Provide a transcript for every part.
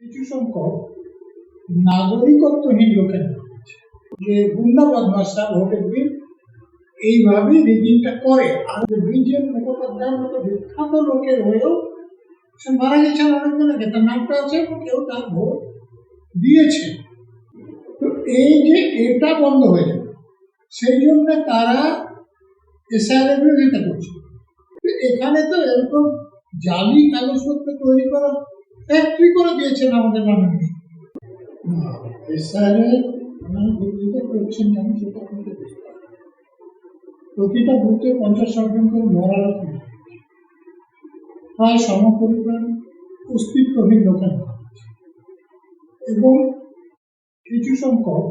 কিছু সংখ্যক নাগরিকত্বহীন লোকের যে গুন্ডা বদমাসরা ভোটের দিন এইভাবেই রিগিংটা করে, আর বিজেপি মুখোপাধ্যায়ের মতো বিখ্যাত লোকের হয়েও সে মারা গেছেন অনেকজনকে তার নামটা আছে, কেউ তার ভোট দিয়েছে। তো এই যে এটা বন্ধ হয়ে যাবে, সেই জন্য তারা এসআইয়ের বিরোধিতা করছে। এখানে তো এরকম জালি কাগজপত্র তৈরি করা ফ্যাক্টরি করে দিয়েছেন আমাদের মাননীয় প্রতিটা পঞ্চাশ লোকের এবং কিছু সংখ্যক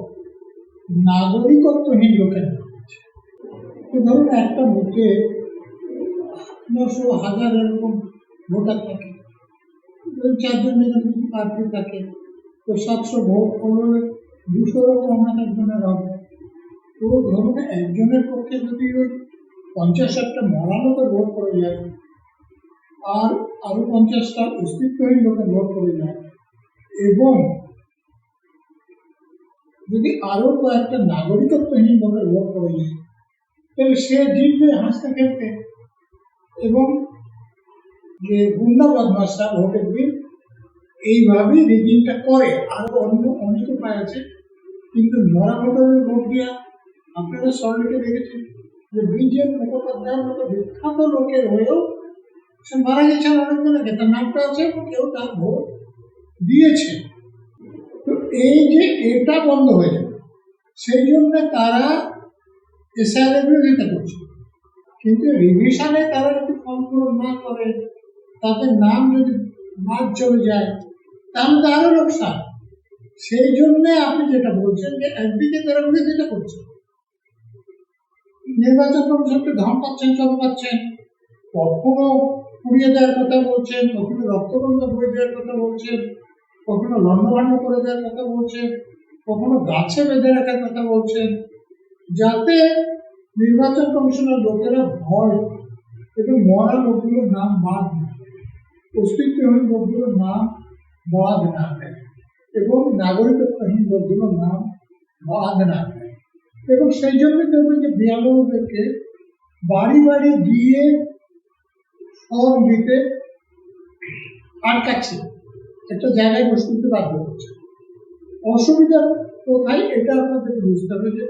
নাগরিকত্বহীন লোকের ধরুন একটা বুথে নশো হাজার এরকম ভোটার থাকে। চারজন যদি প্রার্থী থাকে। তো সাতশো ভোট করলে দুশো রকম একজনের হবে। তো ধরুন একজনের পক্ষে যদি ওই পঞ্চাশ ষাটটা মরা লোকের ভোট করে যায়, আর আরও পঞ্চাশটা অস্তিত্বহীন লোকের ভোট করে যায়, এবং যদি আরও কয়েকটা নাগরিকত্বহীন লোকের ভোট করে যায়, তাহলে সে জিতবে হাসতে খেলতে, এবং যে গুন্ডা বদমাসরা ভোটের দিন এইভাবেই রিগিংটা করে। আরও অন্য অনেক উপায় আছে কিন্তু মরা ভোটারের ভোট দেওয়া আপনারা সরলিকে দেখেছেন যে বিজেপি মুখোপাধ্যায়ের মতো বিখ্যাত লোকের হয়েও সে মারা গেছেন অনেকজনকে তার নামটা আছে, কেউ তার ভোট দিয়েছে। তো এই যে এটা বন্ধ হয়ে যাবে, সেই জন্য তারা এসআইয়ের বিরোধিতা করছে। কিন্তু রিভিশনে তারা যদি ফর্ম পূরণ না করে তাদের নাম যদি বাদ চলে যায়, তাহলে তো আরও লোকসান সেই জন্য আপনি যেটা বলছেন যে একদিকে তারা বিরোধিতা করছে নির্বাচন কমিশনকে ধমকাচ্ছেন চমকাচ্ছেন কখনো পুড়িয়ে দেওয়ার কথা বলছেন, কখনো রক্তবন্ধ করে দেওয়ার কথা বলছেন, কখনো লণ্ডভণ্ড করে দেওয়ার কথা বলছেন, কখনো গাছে বেঁধে রাখার কথা বলছেন, যাতে নির্বাচন কমিশনের লোকেরা ভয় এবং মরা লোকগুলোর নাম বাদ না। অস্তিত্বহীন লোকগুলোর নাম বাদ না দেয় এবং নাগরিকত্বহীন লোকগুলোর নাম বাদ না দেয় এবং সেই জন্য দেখবেন যে বিয়াল্লিশদেরকে বাড়ি বাড়ি গিয়ে ফর্ম দিতে আটকাচ্ছে। একটা জায়গায় বসে দিতে বাধ্য করছে। অসুবিধা কোথায় এটা আপনাদের বুঝতে হবে যে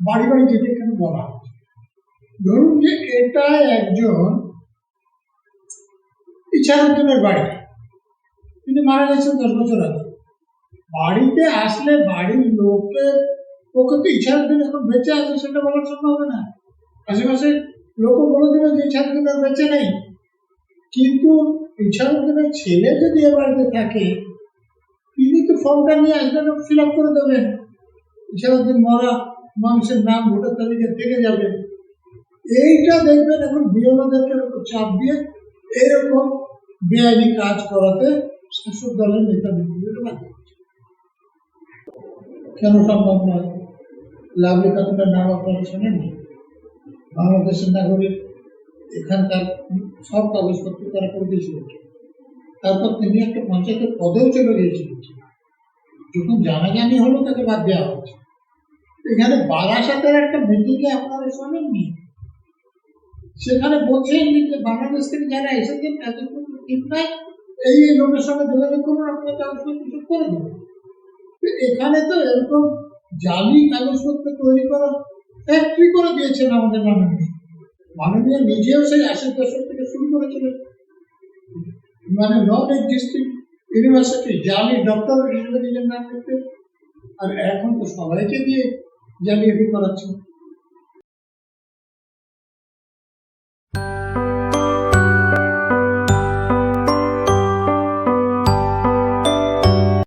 বাড়ি বাড়ি যেতে কেন বলা হচ্ছে। ধরুন যে এটা একজন ইচ্ছারঞ্জনের বাড়ি। তিনি মারা গেছেন দশ বছর আগে। বাড়িতে আসলে বাড়ির লোকের পক্ষে তো ইচ্ছারঞ্জন এখন বেঁচে আছে সেটা বলার সম্ভব না। আশেপাশে লোক বলে দেবে যে ইচ্ছারঞ্জন আর বেঁচে নেই। কিন্তু ইচ্ছারঞ্জনের ছেলে যদি এ বাড়িতে থাকে, তিনি তো ফর্মটা নিয়ে আসবেন ফিল আপ করে দেবেন। ইচ্ছারঞ্জন মরা মানুষের নাম ভোটার তালিকায় থেকে যাবে। এইটা দেখবেন এখন বিএলওদেরকে চাপ দিয়ে এরকম বেআইনি কাজ করাতে শাসক দলের নেতা নেত্রীরা বাধ্য। কেন সম্ভব নয়? লাভলি খাতুনের নাম আপনারা শোনেননি বাংলাদেশের নাগরিক এখানকার সব কাগজপত্র তারা করে দিয়েছিল। তারপর তিনি একটা পঞ্চায়েতের পদেও চলে গিয়েছিলেন যখন জানাজানি হলো, তাকে বাদ দেওয়া হচ্ছে এখানে বারাসাতের একটা মিটিংয়ে আপনারা শোনেননি সেখানে বলছেন যে বাংলাদেশ থেকে যারা এসেছেন তাদের কোনো ঠিক নাই। এই এই লোকের সঙ্গে যোগাযোগ করুন, আপনার কাগজপত্র করে দেবেন এখানে তো এরকম জালি কাগজপত্র তৈরি করা ফ্যাক্টরি করে দিয়েছেন আমাদের মাননীয়? মাননীয় নিজেও সেই আশির দশক থেকে শুরু করেছিলেন। মানে নন এক্সিস্টিং ইউনিভার্সিটি, জালি ডক্টর হিসেবে নিজের নাম লিখতে আর এখন তো সবাইকে দিয়ে জালিয়াতি করাচ্ছে